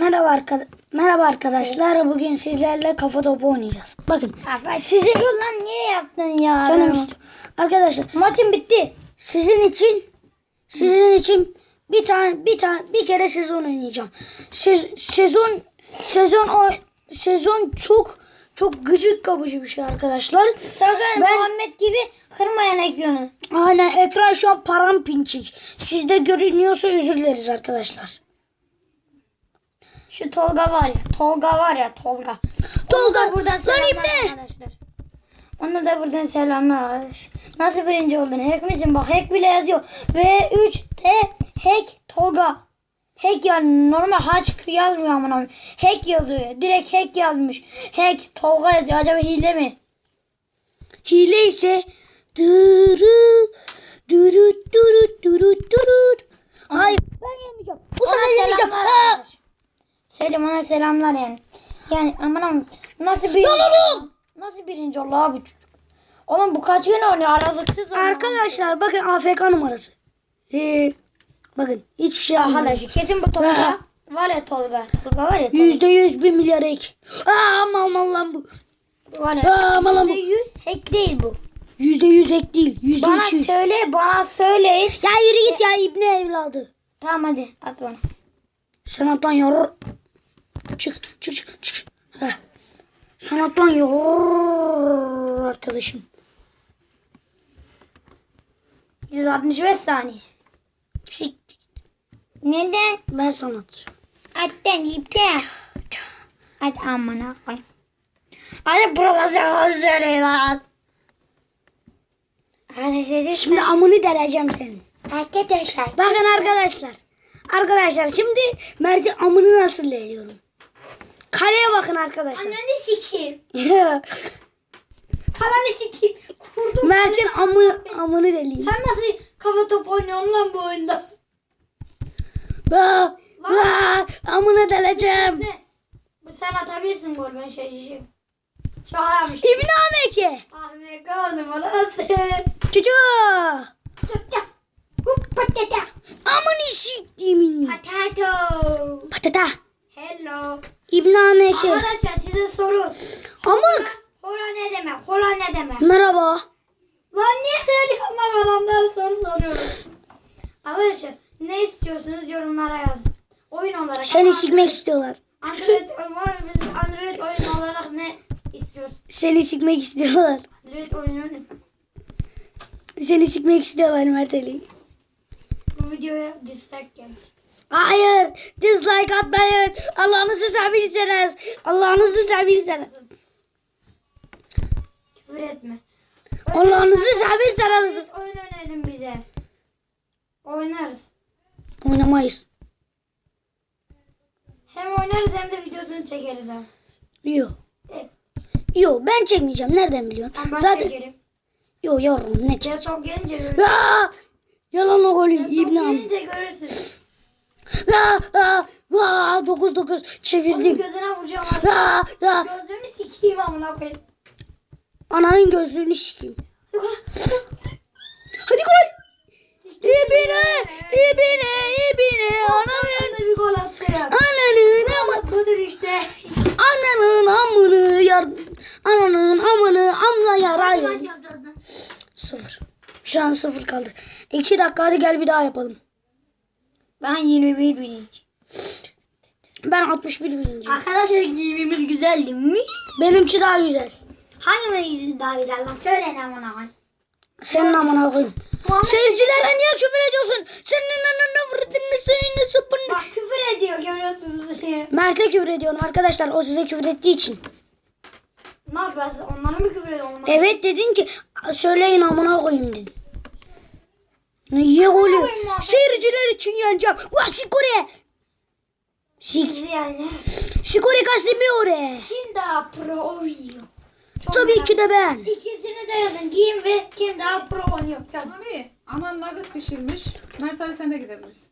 Merhaba arkadaşlar. Merhaba arkadaşlar. Bugün sizlerle kafa topu oynayacağız. Bakın. Size Size niye yaptın ya? canım istiyor. Arkadaşlar Maçım bitti. sizin için sizin için bir tane bir tane bir kere sezon oynayacağım. Se- sezon sezon o sezon çok çok gıcık kapıcı bir şey arkadaşlar. Sakın Ben- Muhammed gibi kırmayan ekranı. Aynen ekran şu an parampinçik. Sizde görünüyorsa özür dileriz arkadaşlar. Şu Tolga var ya. Tolga var ya Tolga. Tolga, Ona da buradan selamlar arkadaşlar. Ona da buradan selamlar. Nasıl birinci oldun? Hack misin? Bak hack bile yazıyor. V3T hack Tolga. Hack yani normal haç yazmıyor amına. Hack yazıyor. Direkt hack yazmış. Hack Tolga yazıyor. Acaba hile mi? Hile ise duru duru duru duru duru. Hayır ben yemeyeceğim. Bu Ona sefer yemeyeceğim. selamlar Aa! arkadaş. Ona selamlar yani. Yani aman nasıl birinci? Lan oğlum! Nasıl birinci oldu abi çocuk? Oğlum bu kaç gün oynuyor aralıksız. Arkadaşlar bakın AFK numarası. Ee, bakın hiçbir şey Arkadaş anlamadım. kesin bu Tolga. Var ya Tolga. Tolga var ya Tolga. Yüzde yüz bir milyar ek. Aa aman aman lan bu. Var Aa, ya. aman lan bu. Yüzde yüz hack değil bu. Yüzde yüz ek değil. Yüzde Bana yüz. söyle bana söyleyin. Ya yürü git ya ibne evladı. Tamam hadi at bana. Sen at lan. Çık çık çık çık. Heh. Sen at lan yavru arkadaşım. 165 saniye. Sik. Neden? Ben sana atacağım. Atten ipten. Hadi amına koy. Hadi profesör söyle lan. Şimdi amını deleceğim senin. Arkadaşlar. Bakın arkadaşlar. Arkadaşlar şimdi Mert'in amını nasıl deliyorum. Kaleye bakın arkadaşlar. Ananı sikeyim. Paranı sikeyim. Kurdum. Mert'in amı, amını deleyim. Sen nasıl kafa top oynuyorsun lan bu oyunda? Aa, aa, amını deleceğim. Ne? Sen atabilirsin gol ben şey şişim. Şaka yapmıştım. İbn Ameke. Ahmet kaldı bana nasıl? Çocuğa. Çap çap. Hop patata. Amını siktiğimin. Potato. Patata. Hello. İbn Ameke. Arkadaşlar size soru. Amık. Hola ne demek? Hola ne demek? Merhaba. Lan niye söylüyorsun lan onlara soru soruyorum. Arkadaşlar ne istiyorsunuz yorumlara yazın. Oyun olarak. Seni ama sikmek istiyorlar. Android var biz Android oyun olarak ne istiyoruz? Seni sikmek istiyorlar. Android oyunu ne? Seni sikmek istiyorlar Mert Ali. Bu videoya dislike gelmiş. Hayır. Dislike atmayın. Allah'ınızı sevirseniz. Allah'ınızı sevirseniz. Küfür etme. Allah'ınızı sevirseniz. Biz oyun önerin bize. Oynarız. Oynamayız. Hem oynarız hem de videosunu çekeriz abi. Yok. Evet. Yok ben çekmeyeceğim. Nereden biliyorsun? Tamam, ben Zaten. çekerim. Yok yavrum ne çek. Ya çok gelince görürsün. Aa! Yalan o golü Çok İbn Am. gelince görürsün. Aa, aa, aa, 9 9 Onun çevirdim. gözüne vuracağım aslında. Aa, aa. Gözlerini sikeyim amına koyayım. Ananın gözlüğünü sikeyim. Hadi gol. İbine, ibine, ibine. Ananın, bir gol attı ananın ama, Budur işte. ananın amını yar, ananın amını amla yarayın. Sıfır. Şu an sıfır kaldı. İki dakika hadi gel bir daha yapalım. Ben 21 birinci. Ben 61 birinci. Arkadaşlar giyimimiz güzel değil mi? Benimki daha güzel. Hangimiz daha güzel lan? Söyleyin amına koyayım. Senin amına koyayım. Seyircilere niye küfür ediyorsun? Senin ananı vırdını suyunu sıpını. Bak küfür ediyor görüyorsunuz bizi. Mert'e küfür ediyorum arkadaşlar. O size küfür ettiği için. Ne yapıyorsun? Onlara mı küfür ediyorsun? Evet dedin ki söyleyin amına koyayım dedin. Niye golü? Seyirciler için yeneceğim. Vah sikore. Sik. Yani. Sikore Casemiro. Kim daha pro oynuyor? Çok Tabii merak- ki de ben. İkisini de yazın. Giyim ve kim daha pro oynuyor? Yazın. Mami, anan nugget pişirmiş. Mert Ali sen de gidebiliriz.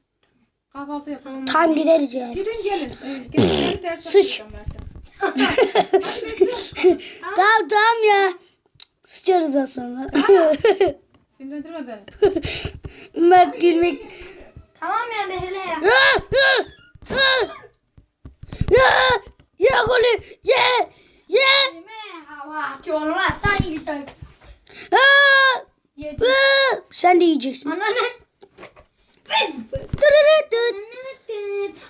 Kahvaltı yapalım. Tam gideriz yani. Gidin gelin. Ee, gelin gelin ders Sıç. tamam tamam ya. Sıçarız az sonra. Sinirlendirme beni. Mert gülmek... Tamam ya be hele ya. Ya! Ya golü! Ye! Ye! Hava atıyorlar sen gideceksin. Aa! Yedi. Aa! Sen de yiyeceksin. Ana ne?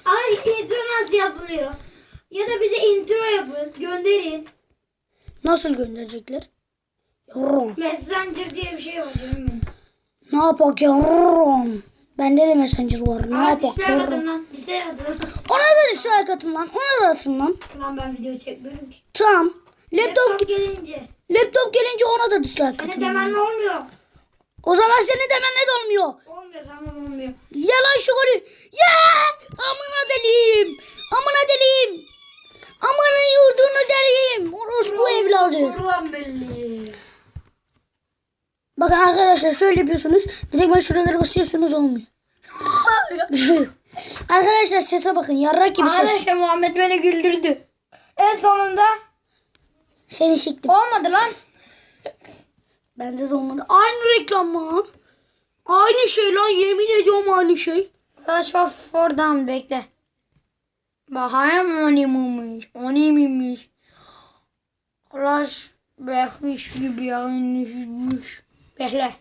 Ay intro nasıl yapılıyor? Ya da bize intro yapın, gönderin. Nasıl gönderecekler? Yavrum. Messenger diye bir şey var değil mi? Ne yapak yavrum? Bende de messenger var. Ne Aa yapak atın lan. Dişler atın. Ona da dislike atın lan. Ona da atın lan. Lan ben video çekmiyorum ki. Tamam. Laptop, Laptop gelince. laptop gelince ona da dislike atın. demenle olmuyor. O zaman seni demen ne de olmuyor. Olmuyor tamam olmuyor. Yalan şu golü. Ya! Amına deliyim. Amına deliyim. Amına yurdunu deliyim. Orospu evladı. Ulan belli. Bakın arkadaşlar şöyle yapıyorsunuz. Direkt ben şuralara basıyorsunuz olmuyor. arkadaşlar sese bakın. Yarrak gibi ses. Arkadaşlar Muhammed beni güldürdü. En sonunda Seni siktim. olmadı lan. Bende de olmadı. Aynı reklam mı? Aynı şey lan yemin ediyorum aynı şey. Of For'dan bekle. Bakayım o ne miymiş? O ne miymiş? Clash bekmiş gibi aynıymış. Bekle.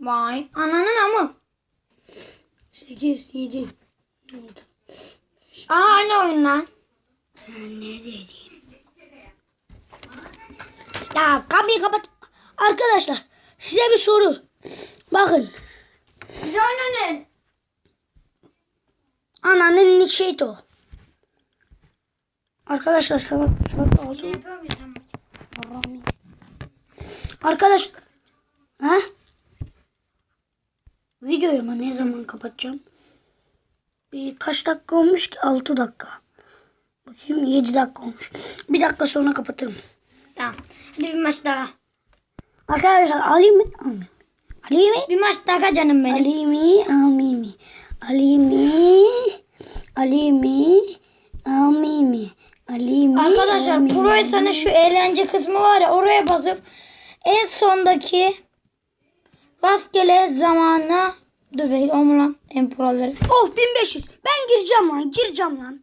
Vay. Ananın amı. 8, 7. Aa aynı oyun lan. Ne dedim? Ya kapıyı kapat. Arkadaşlar size bir soru. Bakın. Siz oynanın. Ananın şeydi o. Arkadaşlar saat altı. Arkadaşlar. Ha? Videoyu mu ne zaman kapatacağım? Bir kaç dakika olmuş ki? 6 dakika. Bakayım 7 dakika olmuş. Bir dakika sonra kapatırım. Tamam. Hadi bir maç daha. Arkadaşlar alayım mı? Almayayım. Alayım mı? Bir maç daha canım benim. Ali mi? Almayayım mı? Ali mi? Ali mi? Almayayım mı? Ali mi? Arkadaşlar mı? Pro'ysanız şu eğlence kısmı var ya oraya basıp en sondaki rastgele zamana dur bekle o mu lan en proları. Of 1500. Ben gireceğim lan. Gireceğim lan.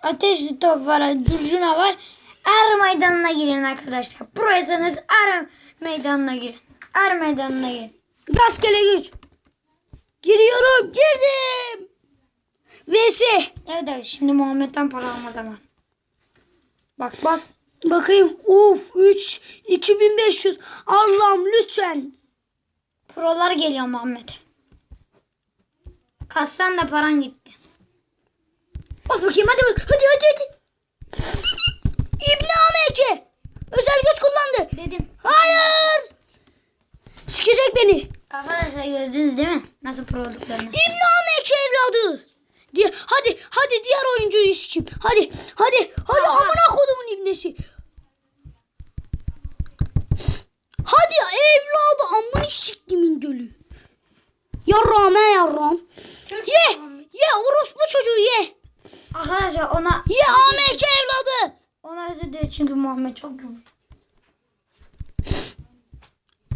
Ateşli top var, durcuna var. Er meydanına girin arkadaşlar. Pro'ysanız er meydanına girin. Er meydanına girin. Rastgele güç. Giriyorum. Girdim. VS. Evet evet şimdi Muhammed'den para alma zaman. Bak bas. Bakayım. Of 3 2500. Allah'ım lütfen. Prolar geliyor Muhammed. Kassan da paran gitti. Bas bakayım hadi bak. Hadi hadi hadi. İbni Amece. Özel güç kullandı. Dedim. Hayır. Sikecek beni. Arkadaşlar gördünüz değil mi? Nasıl pro olduklarını. İbni Amece evladı. Diye, hadi hadi diğer oyuncuyu sikeyim. Hadi hadi hadi amına kodumun ibnesi. Hadi evladı amını siktimin dölü. Yarram he yarram. Ye ye orospu çocuğu ye. Arkadaşlar ona Ye Amece evladı. ona özür dilerim çünkü Muhammed çok güzel.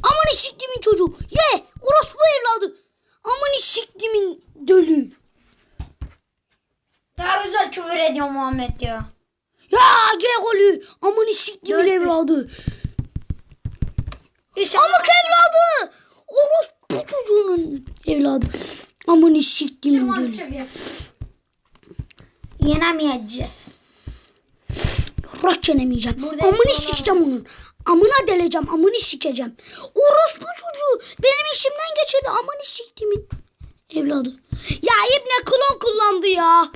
Amını siktimin çocuğu. Ye orospu evladı. Amını siktimin dölü. Daha güzel küfür ediyor Muhammed diyor. Ya ge golü. Dört bir. evladı. İnşallah. Amık evladı. Orospu çocuğunun evladı. Amını siktimin dölü. Yenemeyeceğiz. Rak çenemeyeceğim. Burada Amını sikeceğim onun. Amına deleceğim. Amını sikeceğim. Orospu çocuğu. Benim işimden geçirdi. Amını siktimin evladı. Ya İbne klon kullandı ya.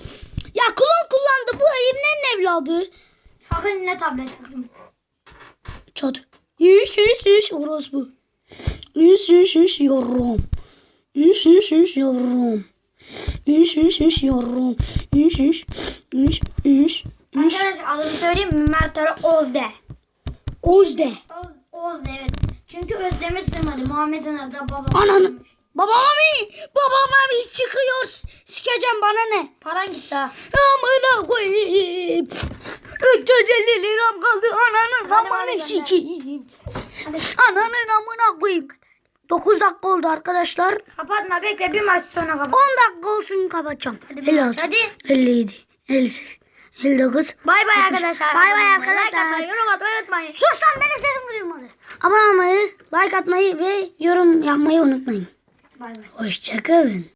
Ya klon kullandı. Bu İbne'nin evladı. Sakın yine tablet takın. Çat. Yüz yüz yüz orospu. Yüz yüz yüz yorum. Yüz yüz yüz yorum. Yüz yüz yüz yorum. Yüz yüz yüz yüz. Arkadaşlar adını söyleyeyim mi? Mert Ali Ozde. Ozde. Oz, Ozde evet. Çünkü Özdemir sığmadı. Muhammed'in adı. Ananı. Babam abi. Babam abi çıkıyor. Sikeceğim bana ne? Paran gitti ha. Amına koyayım. 350 liram kaldı. Ananın Hadi bana gönder. sikeyim. Ananın amına koyayım. 9 dakika oldu arkadaşlar. Kapatma bekle bir maç sonra kapat. 10 dakika olsun kapatacağım. Hadi bir maç, 56, hadi. 57, 58, 59. Bay bay arkadaşlar. Bay bay Like arkadaşlar. atmayı, yorum atmayı unutmayın. Sus lan benim sesim duyulmadı. Abone olmayı, like atmayı ve yorum yapmayı unutmayın. Bay bay. Hoşçakalın.